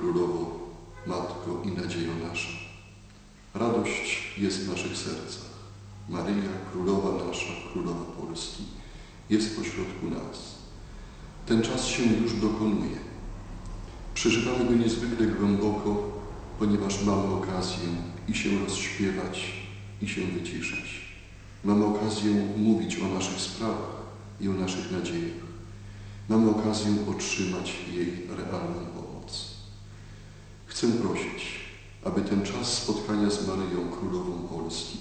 Królowo, Matko i nadziejo nasza. Radość jest w naszych sercach. Maryja, Królowa nasza, Królowa Polski, jest pośrodku nas. Ten czas się już dokonuje. Przeżywamy go niezwykle głęboko, ponieważ mamy okazję i się rozśpiewać, i się wyciszyć. Mamy okazję mówić o naszych sprawach i o naszych nadziejach. Mamy okazję otrzymać jej realną. Chcę prosić, aby ten czas spotkania z Maryją Królową Polski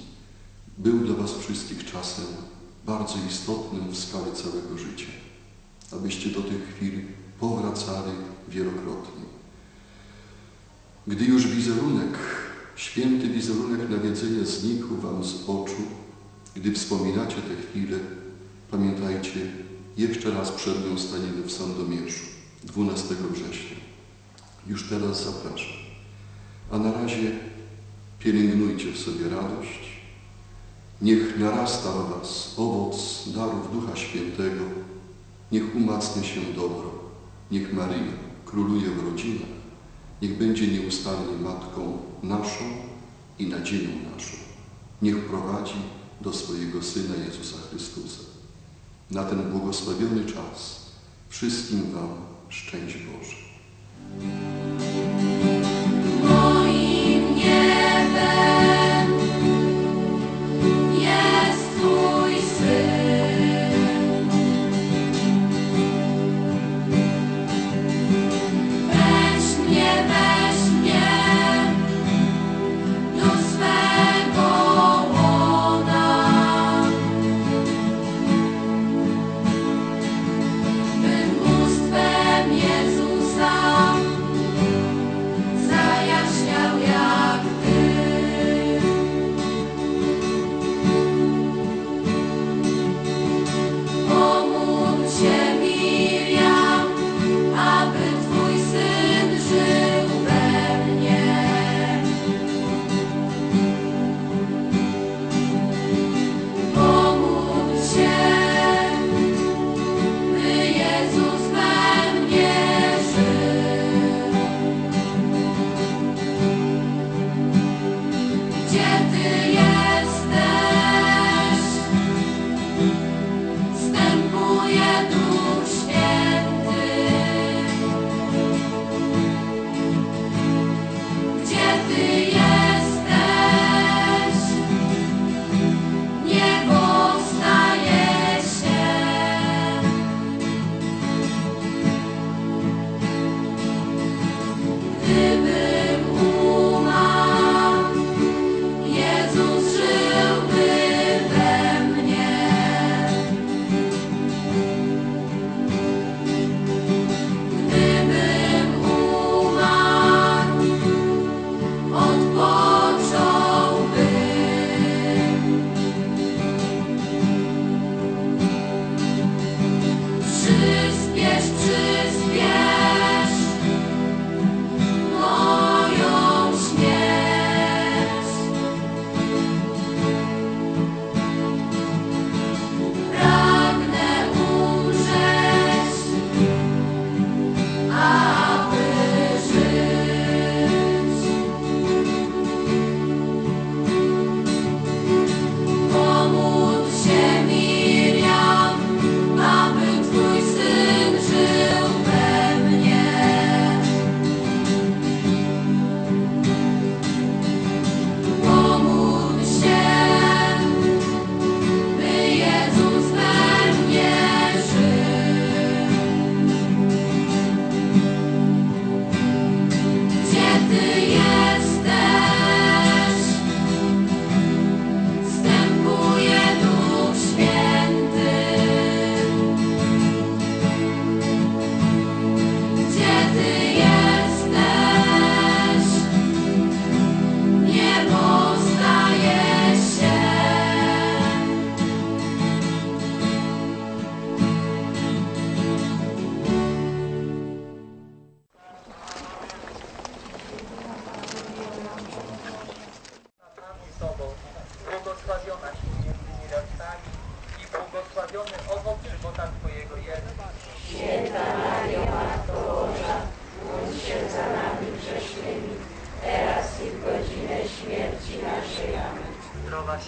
był dla Was wszystkich czasem bardzo istotnym w skali całego życia. Abyście do tych chwil powracali wielokrotnie. Gdy już wizerunek, święty wizerunek nawiedzenia znikł Wam z oczu, gdy wspominacie te chwile, pamiętajcie, jeszcze raz przed nią staniemy w Sandomierzu 12 września. Już teraz zapraszam. A na razie pielęgnujcie w sobie radość. Niech narasta w Was owoc darów Ducha Świętego. Niech umacnia się dobro. Niech Maryja króluje w rodzinach. Niech będzie nieustannie Matką naszą i nadzieją naszą. Niech prowadzi do swojego Syna Jezusa Chrystusa. Na ten błogosławiony czas wszystkim Wam szczęść Boże. Thank you.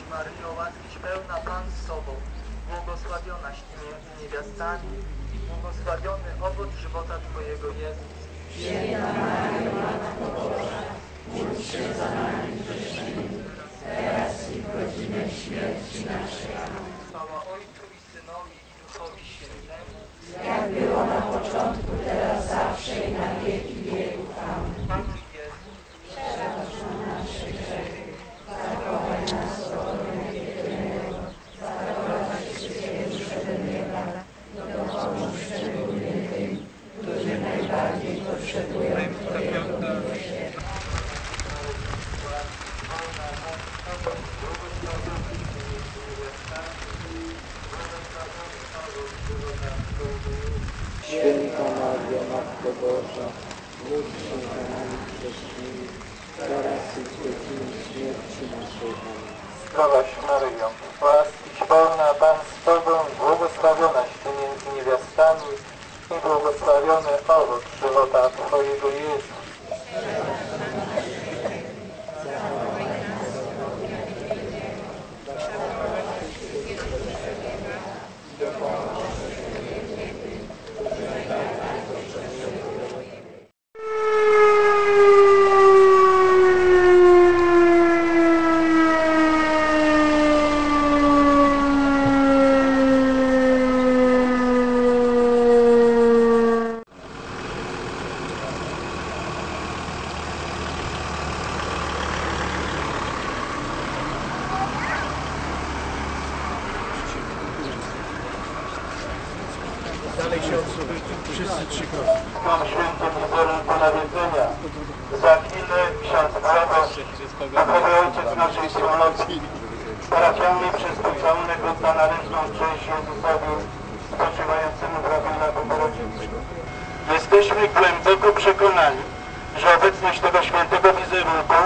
about it. Matko Boża, módl się za nami grzesznymi, teraz i w Mam świętym wizerunku nawiedzenia. Za chwilę ksiądz proboszcz, duchowy ojciec naszej wspólnoty, parafialny przez pocałunek odda należną cześć Jezusowi, spoczywającemu w rabiona Bogorodzicy. Jesteśmy głęboko przekonani, że obecność tego świętego wizerunku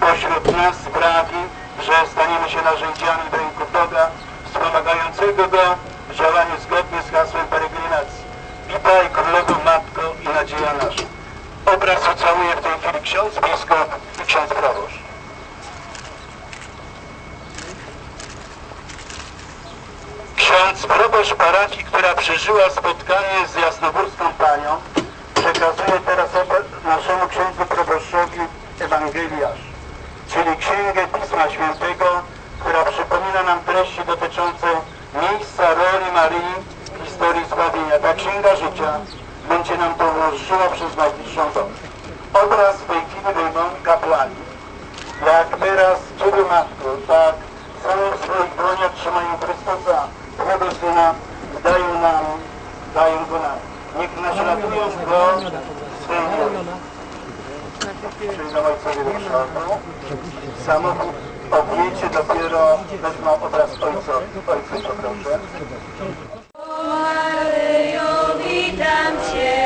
pośród nas sprawi, że staniemy się narzędziami w ręku Boga, wspomagającego Go w działaniu zgodnie z hasłem peregrinacji. Witaj Królowo Matko i nadzieja nasza. Obraz ucałuje w tej chwili ksiądz biskup i ksiądz proboszcz. Ksiądz proboszcz parafii, przeżyła spotkanie z jasnogórską panią, przekazuje teraz naszemu księdzu proboszczowi Ewangeliarz, czyli Księgę Pisma Świętego, która przypomina nam treści dotyczące miejsca roli Maryi w historii zbawienia. Ta Księga Życia będzie nam towarzyszyła przez najbliższą dobę. Obraz w tej chwili wyjmą kapłani. Jak teraz Ciebie Matko, tak same w swoich dłoniach trzymają Chrystusa, Twego Syna, dają nam, dają go nam. Niech naśladują go swej Czyli dawaj sobie do przodu. Samochód objęcie dopiero wezmą obraz ojca, ojca, proszę. O Maryjo, witam Cię.